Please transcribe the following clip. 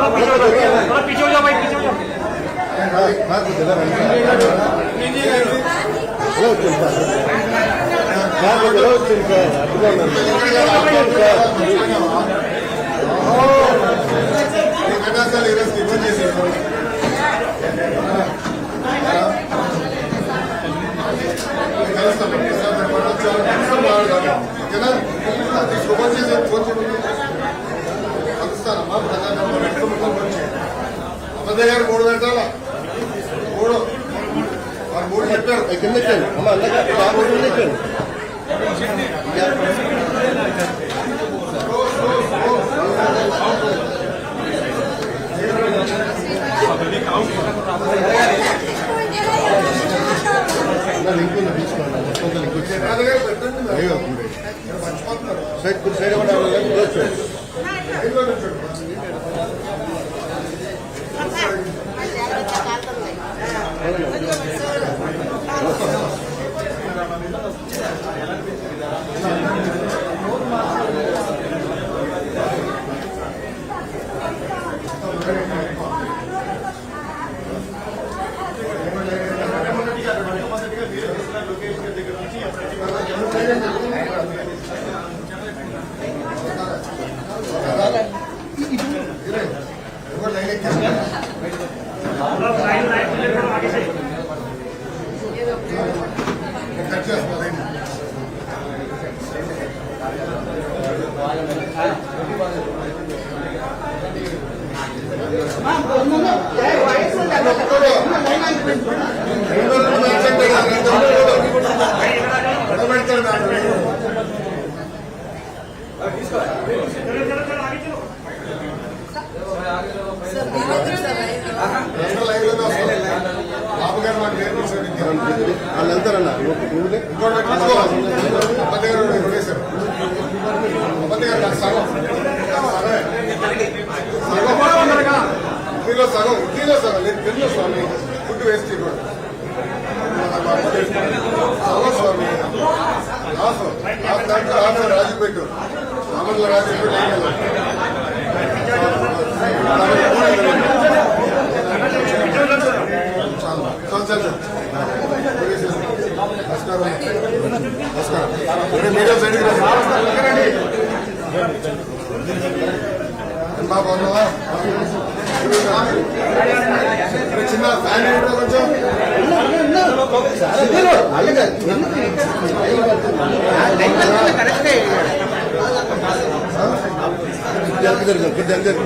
थोड़ा पीछे हो जाओ भाई पीछे हो जाओ కటాసాలు ఈరోజు ఇబ్బంది చేశారు కలుస్తాం ఓకేనా అది శుభం చేసే ఫోన్ చేయమని కలుస్తానమ్మా ప్రధానంగా పెట్టుకుంటాం వచ్చి అబద్ధ గారు మూడు పెట్టాలా మూడు. వారు మూడు చెప్పారు. కిందకి అమ్మ అందరికీ లింక్ ఉంది? తీసుకోండి. మొత్తం లింక్. అయ్యో మర్చిపోతున్నారు. సైడ్ సైడ్ కూడా Gracias. బాబు గారు మాకు నేర్పించారు విద్య. వాళ్ళు ఉట్టిలో సగం ఉట్టిలో సగం నేను పెళ్ళి స్వామి ఫుడ్ వేస్ట్ ఇవ్వండి సగం స్వామి హాఫ్ దాంట్లో హాఫ్ రాజు పెట్టు మామూలుగా నమస్కారం నమస్కారం మీడియా సైడ్కి రండి. బాబు ఉన్నావా చిన్న ఫ్యాన్ ఏంటో కొంచెం జల్ది జరుగు